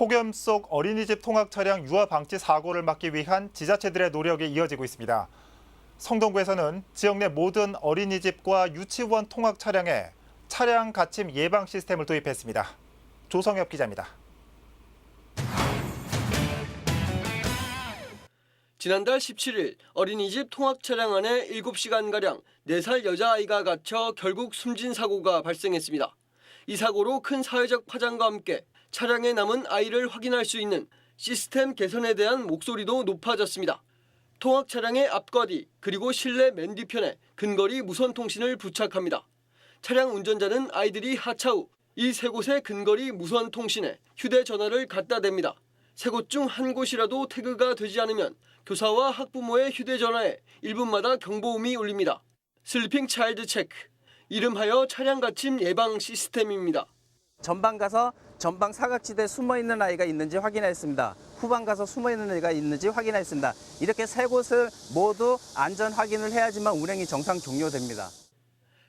폭염 속 어린이집 통학 차량 유아 방치 사고를 막기 위한 지자체들의 노력이 이어지고 있습니다. 성동구에서는 지역 내 모든 어린이집과 유치원 통학 차량에 차량 갇힘 예방 시스템을 도입했습니다. 조성엽 기자입니다. 지난달 17일 어린이집 통학 차량 안에 7시간가량 4살 여자아이가 갇혀 결국 숨진 사고가 발생했습니다. 이 사고로 큰 사회적 파장과 함께 차량에 남은 아이를 확인할 수 있는 시스템 개선에 대한 목소리도 높아졌습니다. 통학 차량의 앞과 뒤 그리고 실내 맨 뒤편에 근거리 무선 통신을 부착합니다. 차량 운전자는 아이들이 하차 후 이 세 곳의 근거리 무선 통신에 휴대전화를 갖다 댑니다. 세 곳 중 한 곳이라도 태그가 되지 않으면 교사와 학부모의 휴대전화에 1분마다 경보음이 울립니다. 슬리핑 차일드 체크, 이름하여 차량 갇힘 예방 시스템입니다. 전방 가서 전방 사각지대에 숨어 있는 아이가 있는지 확인했습니다. 후방 가서 숨어 있는 아이가 있는지 확인했습니다. 이렇게 세 곳을 모두 안전 확인을 해야지만 운행이 정상 종료됩니다.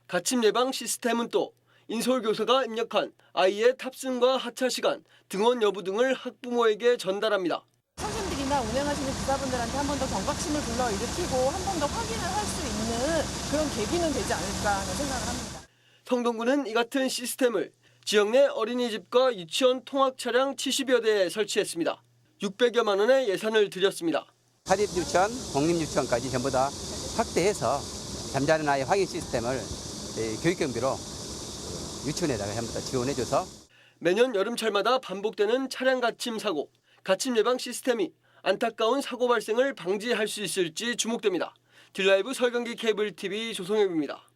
갇힘 예방 시스템은 또 인솔 교사가 입력한 아이의 탑승과 하차 시간, 등원 여부 등을 학부모에게 전달합니다. 선생님들이나 운행하시는 기사분들한테 한 번 더 경각심을 불러 일으키고 한 번 더 확인을 할 수 있는 그런 계기는 되지 않을까 하는 생각을 합니다. 성동구는 이 같은 시스템을 지역 내 어린이집과 유치원 통학 차량 70여 대에 설치했습니다. 600여만 원의 예산을 들였습니다. 사립유치원, 공립유치원까지 전부 다 확대해서 잠자는 아이 확인 시스템을 이 교육 경비로 유치원에다가 전부 다 지원해줘서 매년 여름철마다 반복되는 차량 갇힘 사고, 갇힘 예방 시스템이 안타까운 사고 발생을 방지할 수 있을지 주목됩니다. 딜라이브 설경기 케이블 TV 조성엽입니다.